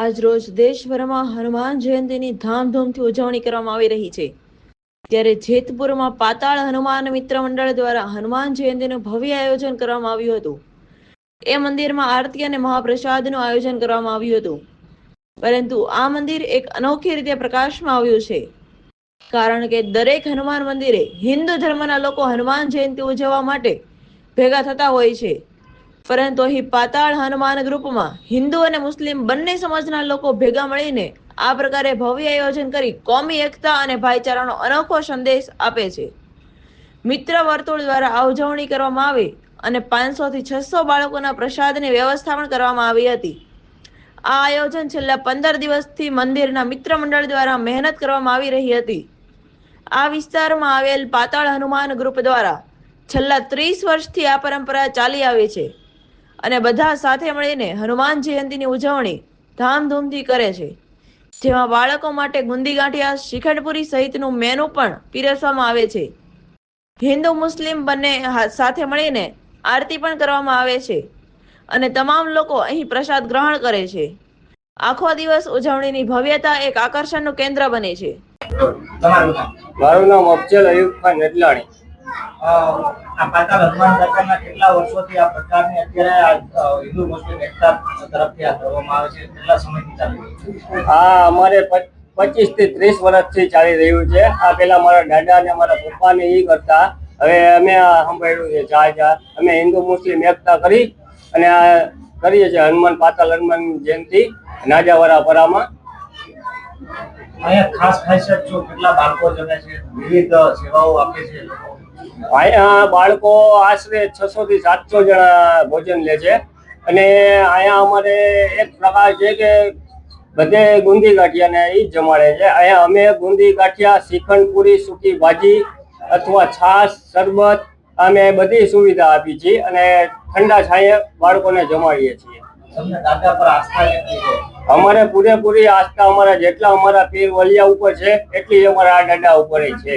આજરોજ દેશભરમાં હનુમાન જયંતીની ધામધૂમથી ઉજવણી કરવામાં આવી રહી છે. ત્યારે જેતપુરમાં પાતાળ હનુમાન મિત્ર મંડળ દ્વારા હનુમાન જયંતીનું ભવ્ય આયોજન કરવામાં આવ્યું હતું. એ મંદિરમાં આરતી અને મહાપ્રસાદનું આયોજન કરવામાં આવ્યું હતું. પરંતુ આ મંદિર એક અનોખી રીતે પ્રકાશમાં આવ્યું છે. કારણ કે દરેક હનુમાન મંદિરે હિન્દુ ધર્મના લોકો હનુમાન જયંતી ઉજવવા માટે ભેગા થતા હોય છે. પરંતુ અહીં પાતાળ હનુમાન ગ્રુપમાં હિન્દુ અને મુસ્લિમ બંને સમાજના લોકો ભેગા મળીને આ પ્રકારે ભવ્ય આયોજન કરી કોમી એકતા અને ભાઈચારાનો અનોખો સંદેશ આપે છે. મિત્ર વર્તુળ દ્વારા આ ઉજવણી કરવામાં આવી અને પાંચસો થી છસો બાળકોના પ્રસાદની વ્યવસ્થા પણ કરવામાં આવી હતી. આ આયોજન છેલ્લા પંદર દિવસથી મંદિરના મિત્ર મંડળ દ્વારા મહેનત કરવામાં આવી રહી હતી. આ વિસ્તારમાં આવેલ પાતાળ હનુમાન ગ્રુપ દ્વારા છેલ્લા ત્રીસ વર્ષથી આ પરંપરા ચાલી આવી છે. અને બધા સાથે મળીને હનુમાન જયંતીની ઉજવણી ધામધૂમથી કરે છે. જેમાં બાળકો માટે ગુંદી ગાંઠિયા શિખંડપુરી સહિતનું મેનુ પણ પીરસવામાં આવે છે. હિન્દુ, મુસ્લિમ બંને સાથે મળીને આરતી પણ કરવામાં આવે છે અને તમામ લોકો અહીં પ્રસાદ ગ્રહણ કરે છે. આખો દિવસ ઉજવણીની ભવ્યતા એક આકર્ષણનું કેન્દ્ર બને છે. મારું નામ અફજલ અયુબ ખાન એટલાણી અ, આ પાતાળ કેટલા વર્ષોથી આ પ્રકારની અત્યારે હિન્દુ મુસ્લિમ એકતા તરફથી આ કરવામાં આવે છે? કેટલા સમયથી ચાલી રહ્યું છે? અમારે પચીસથી ત્રીસ વર્ષથી ચાલી રહ્યું છે. આ પેલા મારા દાદા ને મારા પપ્પા ને ઈ કરતા. હવે અમે આ છે જા જા અમે હિન્દુ મુસ્લિમ એકતા કરી અને કરીએ છીએ હનુમાન પાતાલ હનુમાન જયંતિ નાજાવાળા પરામાં. અહીંયા ખાસ ખાસિયત કેટલા બાળકો જમે છે વિવિધ સેવાઓ આપે છે. અહીંયા બાળકો આશરે છસો થી સાતસો જણા ભોજન લે છે. અને અહીંયા અમારે એક પ્રકાર છે કે બધે ગુંદી ગાંઠિયા ને ઈ જ જમાડે છે. અહીંયા અમે ગુંદી ગાંઠિયા શ્રીખંડ પૂરી સૂકી ભાજી અથવા છાશ શરબત અમે બધી સુવિધા આપી છીએ અને ઠંડા છાંયે બાળકોને જમાડીએ છીએ. અમારે પૂરેપૂરી આસ્થા અમારા જેટલા અમારા પીર વલિયા ઉપર છે એટલી અમારા આ દાદા ઉપર છે.